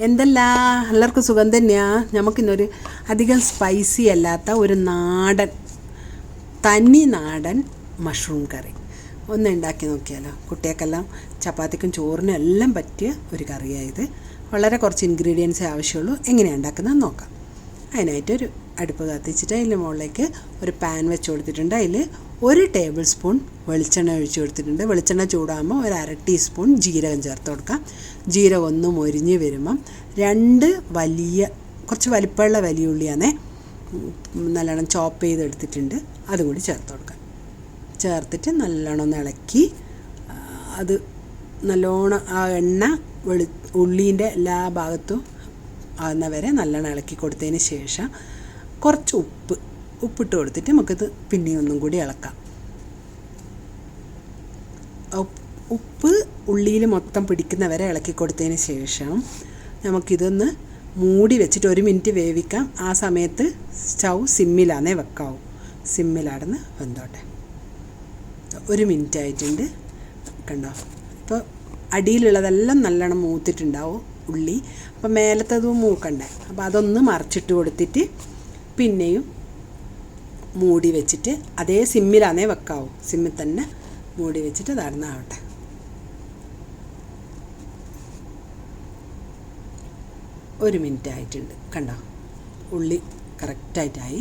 എന്തല്ല? എല്ലാവർക്കും സുഖം തന്നെയാണ് നമുക്കിന്നൊരു അധികം സ്പൈസി അല്ലാത്ത ഒരു നാടൻ തനി നാടൻ മഷ്റൂം കറി. ഒന്ന് ഉണ്ടാക്കി നോക്കിയാലോ? കുട്ടികൾക്കെല്ലാം ചപ്പാത്തിക്കും ചോറിനും എല്ലാം പറ്റിയ ഒരു കറിയായത് വളരെ കുറച്ച് ഇൻഗ്രീഡിയൻസേ ആവശ്യമുള്ളൂ. എങ്ങനെയാണ് ഉണ്ടാക്കുന്നത് നോക്കാം. അതിനായിട്ടൊരു അടുപ്പ് കത്തിച്ചിട്ട് അതിന്റെ മുകളിലേക്ക് ഒരു പാൻ വെച്ച് കൊടുത്തിട്ടുണ്ട്. അതിൽ ഒരു ടേബിൾ സ്പൂൺ വെളിച്ചെണ്ണ ഒഴിച്ച് കൊടുത്തിട്ടുണ്ട്. വെളിച്ചെണ്ണ ചൂടാകുമ്പോൾ ഒരു അര ടീസ്പൂൺ ജീരകം ചേർത്ത് കൊടുക്കാം. ജീരകം ഒന്ന് മൊരിഞ്ഞ് വരുമ്പം രണ്ട് വലിയ കുറച്ച് വലിപ്പമുള്ള വലിയ ഉള്ളിയാണേ നല്ലോണം ചോപ്പ് ചെയ്തെടുത്തിട്ടുണ്ട്. അതുകൂടി ചേർത്ത് കൊടുക്കാം. ചേർത്തിട്ട് നല്ലോണം ഇളക്കി അത് നല്ലോണം ആ എണ്ണ വെളി ഉള്ളീന്റെ എല്ലാ ഭാഗത്തും ആകുന്നവരെ നല്ലോണം ഇളക്കി കൊടുത്തതിന് ശേഷം കുറച്ച് ഉപ്പ്. ഉപ്പിട്ട് കൊടുത്തിട്ട് നമുക്കിത് പിന്നെയും ഒന്നും കൂടി ഇളക്കാം. ഉപ്പ് ഉള്ളിയിൽ മൊത്തം പിടിക്കുന്നവരെ ഇളക്കി കൊടുത്തതിന് ശേഷം നമുക്കിതൊന്ന് മൂടി വെച്ചിട്ട് ഒരു മിനിറ്റ് വേവിക്കാം. ആ സമയത്ത് സ്റ്റൗ സിമ്മിലാന്നേ വെക്കാവൂ. സിമ്മിലാടുന്ന് വെന്തോട്ടെ. ഒരു മിനിറ്റ് ആയിട്ടുണ്ട്. കണ്ടോ? ഇപ്പോൾ അടിയിലുള്ളതെല്ലാം നല്ലോണം മൂത്തിട്ടുണ്ടാവും ഉള്ളി. അപ്പോൾ മേലത്തതും മൂക്കണ്ടേ? അപ്പോൾ അതൊന്ന് മറിച്ചിട്ട് കൊടുത്തിട്ട് പിന്നെയും മൂടി വെച്ചിട്ട് അതേ സിമ്മിലാന്നേ വെക്കാവൂ. സിമ്മിൽ തന്നെ മൂടി വെച്ചിട്ട് തരുന്നാവട്ടെ ഒരു മിനിറ്റ് ആയിട്ടുണ്ട്. കണ്ടോ? ഉള്ളി കറക്റ്റായിട്ടായി.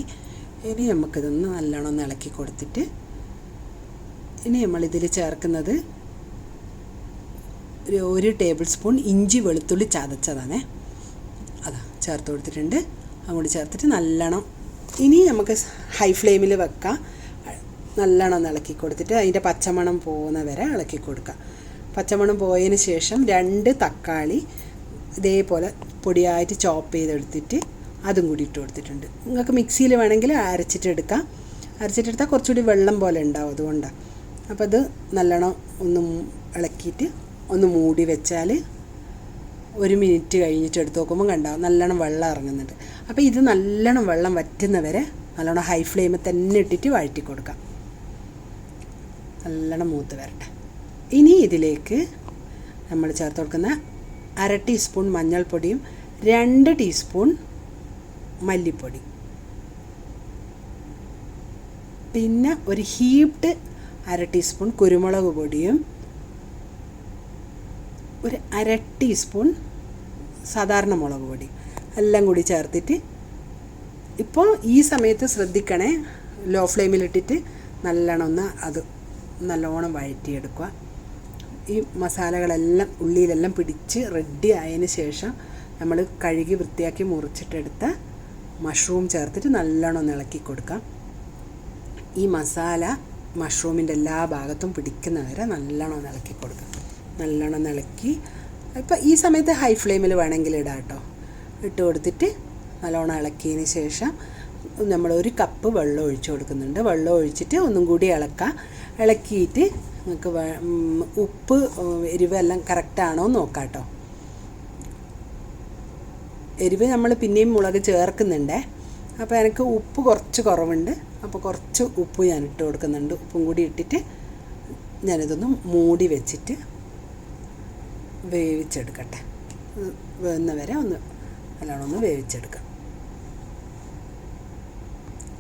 ഇനി നമുക്കിതൊന്ന് നല്ലോണം ഒന്ന് ഇളക്കി കൊടുത്തിട്ട് ഇനി നമ്മളിതിൽ ചേർക്കുന്നത് ഒരു ഒരു ടേബിൾ സ്പൂൺ ഇഞ്ചി വെളുത്തുള്ളി ചതച്ചതാണേ. അതാ ചേർത്ത് കൊടുത്തിട്ടുണ്ട്. അങ്ങോട്ട് ചേർത്തിട്ട് നല്ലോണം ഇനി നമുക്ക് ഹൈ ഫ്ലെയിമിൽ വെക്കാം. നല്ലോണം ഒന്ന് ഇളക്കി കൊടുത്തിട്ട് അതിന്റെ പച്ചമണം പോകുന്ന വരെ ഇളക്കി കൊടുക്കുക പച്ചമണം പോയതിന് ശേഷം രണ്ട് തക്കാളി ഇതേപോലെ പൊടിയായിട്ട് ചോപ്പ് ചെയ്തെടുത്തിട്ട് അതും കൂടി ഇട്ട് കൊടുത്തിട്ടുണ്ട്. നിങ്ങൾക്ക് മിക്സിയിൽ വേണമെങ്കിൽ അരച്ചിട്ടെടുക്കാം അരച്ചിട്ടെടുത്താൽ കുറച്ചുകൂടി വെള്ളം പോലെ ഉണ്ടാവും അതുകൊണ്ടാണ് അപ്പോൾ അത് നല്ലോണം ഒന്ന് ഇളക്കിയിട്ട് ഒന്ന് മൂടി വെച്ചാൽ ഒരു മിനിറ്റ് കഴിഞ്ഞിട്ട് എടുത്ത് നോക്കുമ്പോൾ കണ്ടാവും നല്ലോണം വെള്ളം ഇറങ്ങുന്നുണ്ട്. അപ്പോൾ ഇത് നല്ലോണം വെള്ളം വറ്റുന്നവരെ നല്ലോണം ഹൈ ഫ്ലെയിമിൽ തന്നെ ഇട്ടിട്ട് വഴറ്റി കൊടുക്കാം. നല്ലോണം മൂത്ത് വരട്ടെ. ഇനി ഇതിലേക്ക് നമ്മൾ ചേർത്ത് കൊടുക്കുന്ന അര ടീസ്പൂൺ മഞ്ഞൾപ്പൊടിയും രണ്ട് ടീസ്പൂൺ മല്ലിപ്പൊടി. പിന്നെ ഒരു ഹീപ്ഡ് അര ടീസ്പൂൺ കുരുമുളക് പൊടിയും ഒരു അര ടീസ്പൂൺ സാധാരണ മുളക് പൊടി. എല്ലാം കൂടി ചേർത്തിട്ട് ഇപ്പോൾ ഈ സമയത്ത് ശ്രദ്ധിക്കണേ ലോ ഫ്ലെയിമിലിട്ടിട്ട് നല്ലോണം ഒന്ന് അത് നല്ലോണം വഴറ്റിയെടുക്കുക. ഈ മസാലകളെല്ലാം ഉള്ളിയിലെല്ലാം പിടിച്ച് റെഡി ആയതിന് ശേഷം നമ്മൾ കഴുകി വൃത്തിയാക്കി മുറിച്ചിട്ടെടുത്ത മഷ്റൂം ചേർത്തിട്ട് നല്ലോണം ഒന്ന് ഇളക്കി കൊടുക്കാം. ഈ മസാല മഷ്റൂമിന്റെ എല്ലാ ഭാഗത്തും പിടിക്കുന്ന വരെ നല്ലോണം ഒന്ന് ഇളക്കി കൊടുക്കാം. നല്ലോണം ഇളക്കി ഇപ്പം ഈ സമയത്ത് ഹൈ ഫ്ലെയിമിൽ വേണമെങ്കിൽ ഇടാം കേട്ടോ ഇട്ട് കൊടുത്തിട്ട് നല്ലോണം ഇളക്കിയതിന് ശേഷം നമ്മൾ ഒരു കപ്പ് വെള്ളം ഒഴിച്ചു കൊടുക്കുന്നുണ്ട്. വെള്ളം ഒഴിച്ചിട്ട് ഒന്നും കൂടി ഇളക്കാം. ഇളക്കിയിട്ട് നമുക്ക് ഉപ്പ് എരിവെല്ലാം കറക്റ്റാണോ നോക്കാം കേട്ടോ. എരിവ് നമ്മൾ പിന്നെയും മുളക് ചേർക്കുന്നുണ്ടേ. അപ്പോൾ എനിക്ക് ഉപ്പ് കുറച്ച് കുറവുണ്ട്. അപ്പോൾ കുറച്ച് ഉപ്പ് ഞാൻ ഇട്ട് കൊടുക്കുന്നുണ്ട്. ഉപ്പും കൂടി ഇട്ടിട്ട് ഞാനിതൊന്ന് മൂടി വെച്ചിട്ട് വേവിച്ചെടുക്കട്ടെ. വേവുന്ന വരെ ഒന്ന് നല്ലോണം ഒന്ന് വേവിച്ചെടുക്കാം.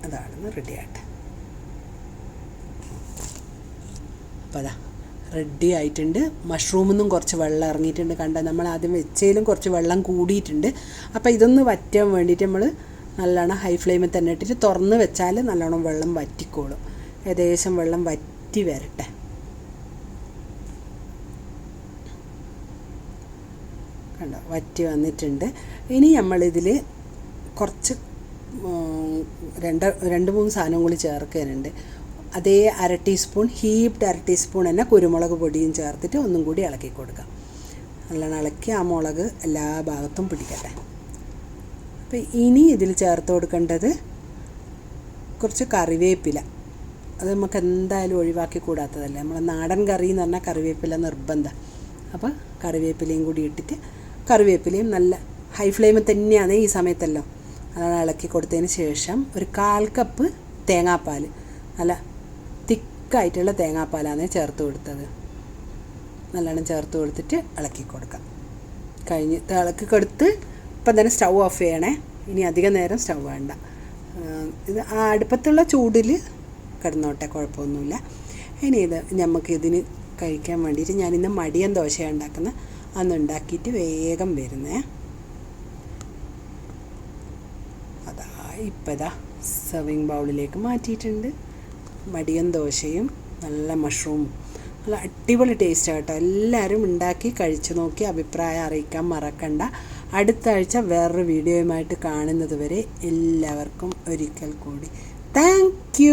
അതാണെന്ന് റെഡി ആയിട്ട്. അപ്പോൾ അതാ റെഡി ആയിട്ടുണ്ട്. മഷ്റൂമിൽ കുറച്ച് വെള്ളം ഇറങ്ങിയിട്ടുണ്ട്. കണ്ട നമ്മൾ ആദ്യം വെച്ചതിലും കുറച്ച് വെള്ളം കൂടിയിട്ടുണ്ട്. അപ്പോൾ ഇതൊന്ന് വറ്റാൻ വേണ്ടിയിട്ട് നമ്മൾ നല്ലോണം ഹൈ ഫ്ലെയിമിൽ തന്നെ ഇട്ടിട്ട് തുറന്ന് വെച്ചാൽ നല്ലോണം വെള്ളം വറ്റിക്കോളും. ഏകദേശം വെള്ളം വറ്റി വരട്ടെ. കണ്ടോ വറ്റി വന്നിട്ടുണ്ട്. ഇനി നമ്മളിതിൽ കുറച്ച് രണ്ട് രണ്ട് മൂന്ന് സാധനം കൂടി ചേർക്കാനുണ്ട്. അതേ അര ടീസ്പൂൺ ഹീപ്ഡ് അര ടീസ്പൂൺ തന്നെ കുരുമുളക് പൊടിയും ചേർത്തിട്ട് ഒന്നും കൂടി ഇളക്കി കൊടുക്കാം. നല്ലോണം ഇളക്കി ആ മുളക് എല്ലാ ഭാഗത്തും പിടിക്കട്ടെ. അപ്പോൾ ഇനി ഇതിൽ ചേർത്ത് കൊടുക്കേണ്ടത് കുറച്ച് കറിവേപ്പില. അത് നമുക്ക് എന്തായാലും ഒഴിവാക്കി കൂടാത്തതല്ലേ. നമ്മളെ നാടൻ കറി എന്ന് പറഞ്ഞാൽ കറിവേപ്പില നിർബന്ധം. അപ്പോൾ കറിവേപ്പിലയും കൂടി ഇട്ടിട്ട് കറിവേപ്പിലയും നല്ല ഹൈ ഫ്ലെയിമിൽ തന്നെയാണ് ഈ സമയത്തല്ലോ. അതാണ് ഇളക്കി കൊടുത്തതിന് ശേഷം ഒരു കാൽ കപ്പ് തേങ്ങാപ്പാൽ നല്ല തിക്കായിട്ടുള്ള തേങ്ങാപ്പാലാണ് ചേർത്ത് കൊടുത്തത്. നല്ലോണം ചേർത്ത് കൊടുത്തിട്ട് ഇളക്കി കൊടുക്കാം. കഴിഞ്ഞ് ഇളക്കി കൊടുത്ത് ഇപ്പം തന്നെ സ്റ്റൗ ഓഫ് ചെയ്യണേ. ഇനി അധികം നേരം സ്റ്റൗ വേണ്ട. ഇത് ആ അടുപ്പത്തുള്ള ചൂടിൽ കിടന്നോട്ടെ കുഴപ്പമൊന്നുമില്ല. ഇനി ഇത് നമുക്ക് കഴിക്കാൻ വേണ്ടിയിട്ട് ഞാനിന്ന് മടിയൻ ദോശയാണ് ഉണ്ടാക്കുന്നത്. അന്ന് ഉണ്ടാക്കിയിട്ട് വേഗം വരുന്നേ. അതാ ഇപ്പം ഇതാ സെർവിങ് ബൗളിലേക്ക് മാറ്റിയിട്ടുണ്ട്. മടിയൻ ദോശയും നല്ല മഷ്റൂം നല്ല അടിപൊളി ടേസ്റ്റ് കേട്ടോ. എല്ലാവരും ഉണ്ടാക്കി കഴിച്ചു നോക്കി അഭിപ്രായം അറിയിക്കാൻ മറക്കണ്ട. അടുത്ത ആഴ്ച വേറൊരു വീഡിയോയുമായിട്ട് കാണുന്നത് വരെ എല്ലാവർക്കും ഒരിക്കൽ കൂടി. താങ്ക്